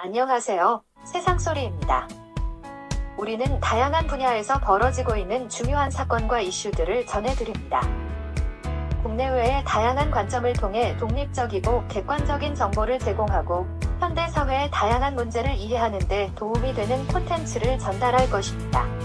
안녕하세요. 세상소리입니다. 우리는 다양한 분야에서 벌어지고 있는 중요한 사건과 이슈들을 전해드립니다. 국내외의 다양한 관점을 통해 독립적이고 객관적인 정보를 제공하고 현대 사회의 다양한 문제를 이해하는 데 도움이 되는 콘텐츠를 전달할 것입니다.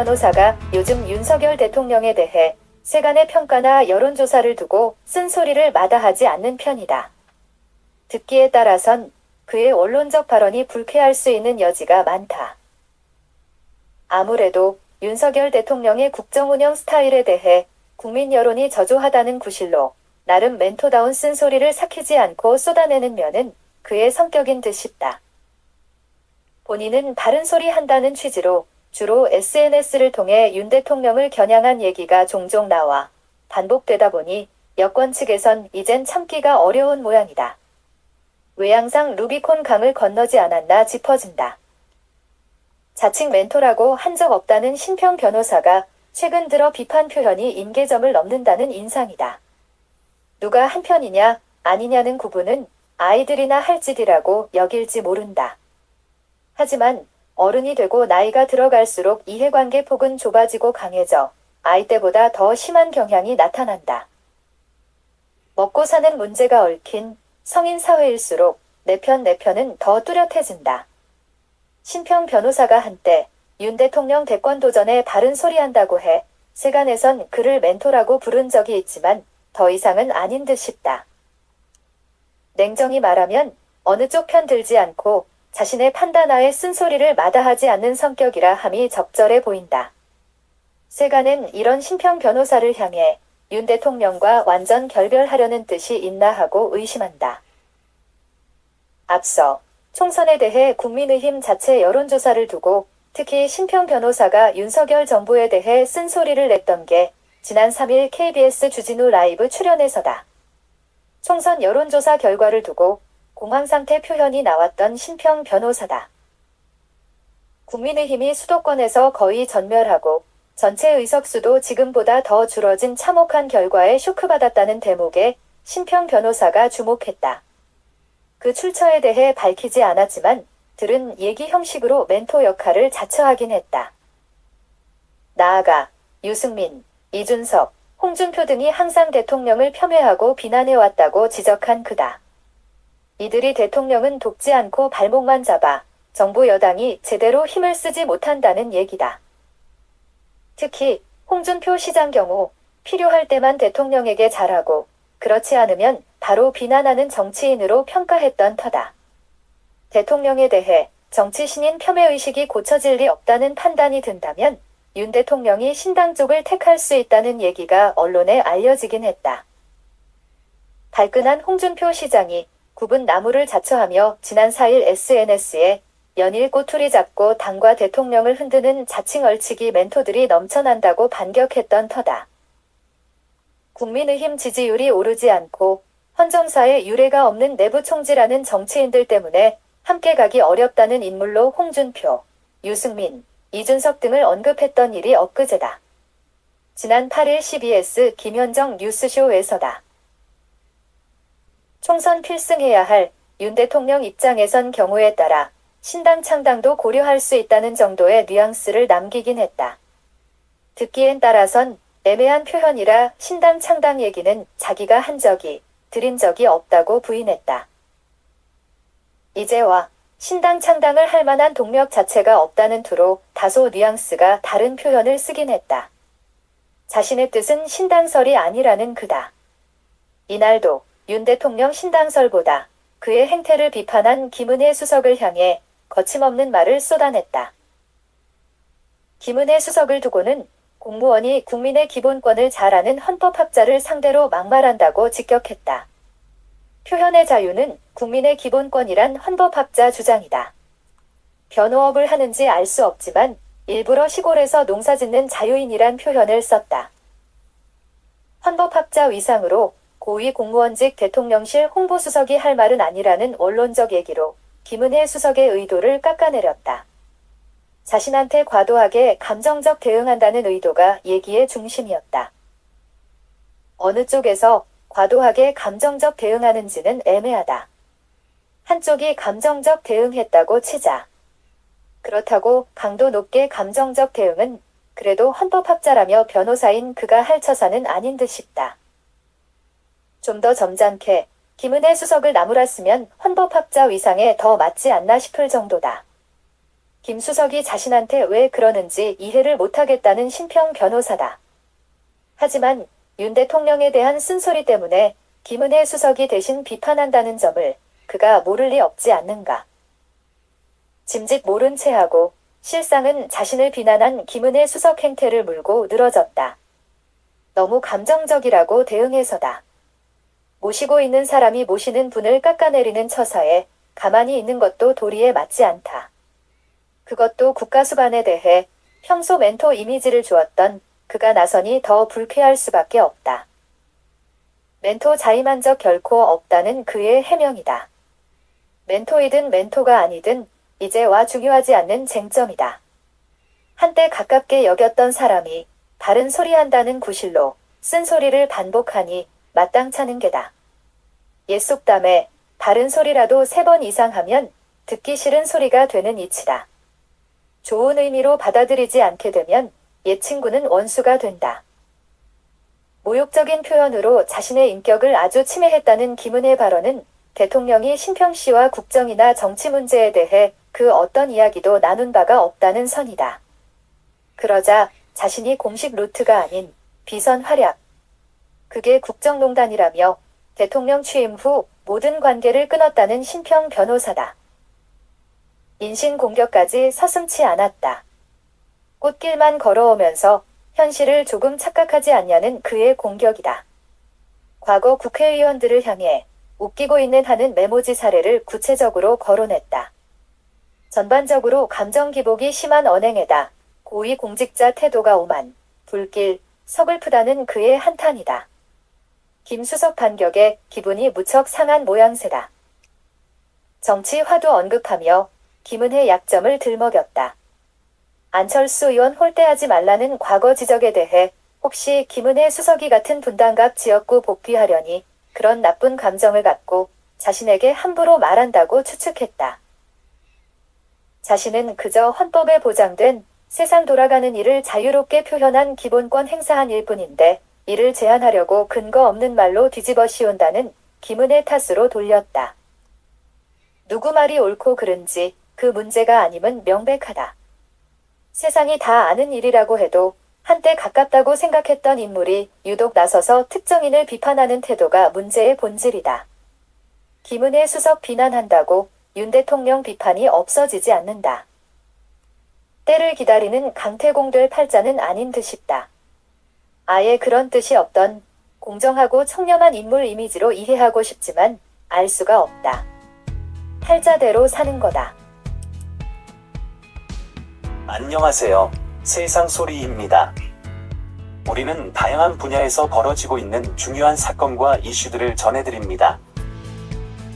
변호사가 요즘 윤석열 대통령에 대해 세간의 평가나 여론조사를 두고 쓴소리를 마다하지 않는 편이다. 듣기에 따라선 그의 원론적 발언이 불쾌할 수 있는 여지가 많다. 아무래도 윤석열 대통령의 국정 운영 스타일에 대해 국민 여론이 저조하다는 구실로 나름 멘토다운 쓴소리를 삭히지 않고 쏟아내는 면은 그의 성격인 듯 싶다. 본인은 바른 소리 한다는 취지로 주로 SNS를 통해 윤 대통령을 겨냥한 얘기가 종종 나와 반복되다 보니 여권 측에선 이젠 참기가 어려운 모양이다. 외양상 루비콘 강을 건너지 않았나 짚어진다. 자칭 멘토라고 한 적 없다는 신평 변호사가 최근 들어 비판 표현이 인계점을 넘는다는 인상이다. 누가 한 편이냐 아니냐는 구분은 아이들이나 할 짓이라고 여길지 모른다. 하지만 어른이 되고 나이가 들어갈수록 이해관계 폭은 좁아지고 강해져 아이 때보다 더 심한 경향이 나타난다. 먹고 사는 문제가 얽힌 성인 사회일수록 내편 내 편은 더 뚜렷해진다. 신평 변호사가 한때 윤 대통령 대권 도전에 바른 소리 한다고 해 세간에선 그를 멘토라고 부른 적이 있지만 더 이상은 아닌 듯 싶다. 냉정히 말하면 어느 쪽 편 들지 않고 자신의 판단하에 쓴소리를 마다하지 않는 성격이라 함이 적절해 보인다. 세간은 이런 신평 변호사를 향해 윤 대통령과 완전 결별하려는 뜻이 있나 하고 의심한다. 앞서 총선에 대해 국민의힘 자체 여론조사를 두고 특히 신평 변호사가 윤석열 정부에 대해 쓴소리를 냈던 게 지난 3일 KBS 주진우 라이브 출연에서다. 총선 여론조사 결과를 두고 공황 상태 표현이 나왔던 신평 변호사다. 국민의힘이 수도권에서 거의 전멸하고 전체 의석수도 지금보다 더 줄어진 참혹한 결과에 쇼크받았다는 대목에 신평 변호사가 주목했다. 그 출처에 대해 밝히지 않았지만 들은 얘기 형식으로 멘토 역할을 자처하긴 했다. 나아가 유승민, 이준석, 홍준표 등이 항상 대통령을 폄훼하고 비난해왔다고 지적한 그다. 이들이 대통령은 돕지 않고 발목만 잡아 정부 여당이 제대로 힘을 쓰지 못한다는 얘기다. 특히 홍준표 시장 경우 필요할 때만 대통령에게 잘하고 그렇지 않으면 바로 비난하는 정치인으로 평가했던 터다. 대통령에 대해 정치 신인 폄훼의식이 고쳐질 리 없다는 판단이 든다면 윤 대통령이 신당 쪽을 택할 수 있다는 얘기가 언론에 알려지긴 했다. 발끈한 홍준표 시장이 굽은 나무를 자처하며 지난 4일 SNS에 연일 꼬투리 잡고 당과 대통령을 흔드는 자칭 얼치기 멘토들이 넘쳐난다고 반격했던 터다. 국민의힘 지지율이 오르지 않고 헌정사에 유례가 없는 내부 총질하는 정치인들 때문에 함께 가기 어렵다는 인물로 홍준표, 유승민, 이준석 등을 언급했던 일이 엊그제다. 지난 8일 CBS 김현정 뉴스쇼에서다. 총선 필승해야 할 윤 대통령 입장에선 경우에 따라 신당 창당도 고려할 수 있다는 정도의 뉘앙스를 남기긴 했다. 듣기엔 따라선 애매한 표현이라 신당 창당 얘기는 자기가 한 적이, 드린 적이 없다고 부인했다. 이제와 신당 창당을 할 만한 동력 자체가 없다는 투로 다소 뉘앙스가 다른 표현을 쓰긴 했다. 자신의 뜻은 신당설이 아니라는 그다. 이날도 윤 대통령 신당 설보다 그의 행태를 비판한 김은혜 수석을 향해 거침없는 말을 쏟아냈다. 김은혜 수석을 두고는 공무원이 국민의 기본권을 잘 아는 헌법학자를 상대로 막말한다고 직격했다. 표현의 자유는 국민의 기본권이란 헌법학자 주장이다. 변호업을 하는지 알 수 없지만 일부러 시골에서 농사 짓는 자유인이란 표현을 썼다. 헌법학자 위상으로 고위 공무원직 대통령실 홍보수석이 할 말은 아니라는 원론적 얘기로 김은혜 수석의 의도를 깎아내렸다. 자신한테 과도하게 감정적 대응한다는 의도가 얘기의 중심이었다. 어느 쪽에서 과도하게 감정적 대응하는지는 애매하다. 한쪽이 감정적 대응했다고 치자. 그렇다고 강도 높게 감정적 대응은 그래도 헌법학자라며 변호사인 그가 할 처사는 아닌 듯 싶다. 좀 더 점잖게 김은혜 수석을 나무랐으면 헌법학자 위상에 더 맞지 않나 싶을 정도다. 김 수석이 자신한테 왜 그러는지 이해를 못하겠다는 신평 변호사다. 하지만 윤 대통령에 대한 쓴소리 때문에 김은혜 수석이 대신 비판한다는 점을 그가 모를 리 없지 않는가. 짐짓 모른 채 하고 실상은 자신을 비난한 김은혜 수석 행태를 물고 늘어졌다. 너무 감정적이라고 대응해서다. 모시고 있는 사람이 모시는 분을 깎아내리는 처사에 가만히 있는 것도 도리에 맞지 않다. 그것도 국가수반에 대해 평소 멘토 이미지를 주었던 그가 나서니 더 불쾌할 수밖에 없다. 멘토 자임한 적 결코 없다는 그의 해명이다. 멘토이든 멘토가 아니든 이제 와 중요하지 않는 쟁점이다. 한때 가깝게 여겼던 사람이 바른 소리 한다는 구실로 쓴소리를 반복하니 마땅찮은 게다. 옛 속담에 바른 소리라도 세 번 이상 하면 듣기 싫은 소리가 되는 이치다. 좋은 의미로 받아들이지 않게 되면 옛 친구는 원수가 된다. 모욕적인 표현으로 자신의 인격을 아주 침해했다는 김은혜 발언은 대통령이 신평 씨와 국정이나 정치 문제에 대해 그 어떤 이야기도 나눈 바가 없다는 선이다. 그러자 자신이 공식 루트가 아닌 비선 활약. 그게 국정농단이라며 대통령 취임 후 모든 관계를 끊었다는 신평 변호사다. 인신 공격까지 서슴치 않았다. 꽃길만 걸어오면서 현실을 조금 착각하지 않냐는 그의 공격이다. 과거 국회의원들을 향해 웃기고 있는 하는 메모지 사례를 구체적으로 거론했다. 전반적으로 감정 기복이 심한 언행에다 고위 공직자 태도가 오만, 불길, 서글프다는 그의 한탄이다. 김수석 반격에 기분이 무척 상한 모양새다. 정치 화두 언급하며 김은혜 약점을 들먹였다. 안철수 의원 홀대하지 말라는 과거 지적에 대해 혹시 김은혜 수석이 같은 분당갑 지역구 복귀하려니 그런 나쁜 감정을 갖고 자신에게 함부로 말한다고 추측했다. 자신은 그저 헌법에 보장된 세상 돌아가는 일을 자유롭게 표현한 기본권 행사한 일 뿐인데 이를 제한하려고 근거 없는 말로 뒤집어 씌운다는 김은혜 탓으로 돌렸다. 누구 말이 옳고 그른지 그 문제가 아님은 명백하다. 세상이 다 아는 일이라고 해도 한때 가깝다고 생각했던 인물이 유독 나서서 특정인을 비판하는 태도가 문제의 본질이다. 김은혜 수석 비난한다고 윤 대통령 비판이 없어지지 않는다. 때를 기다리는 강태공 될 팔자는 아닌 듯 싶다. 아예 그런 뜻이 없던 공정하고 청렴한 인물 이미지로 이해하고 싶지만 알 수가 없다. 팔자대로 사는 거다. 안녕하세요. 세상 소리입니다. 우리는 다양한 분야에서 벌어지고 있는 중요한 사건과 이슈들을 전해드립니다.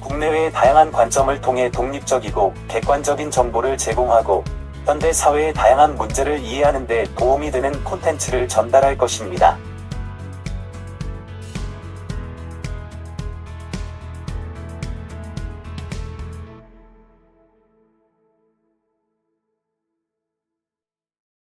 국내외의 다양한 관점을 통해 독립적이고 객관적인 정보를 제공하고 현대 사회의 다양한 문제를 이해하는 데 도움이 되는 콘텐츠를 전달할 것입니다.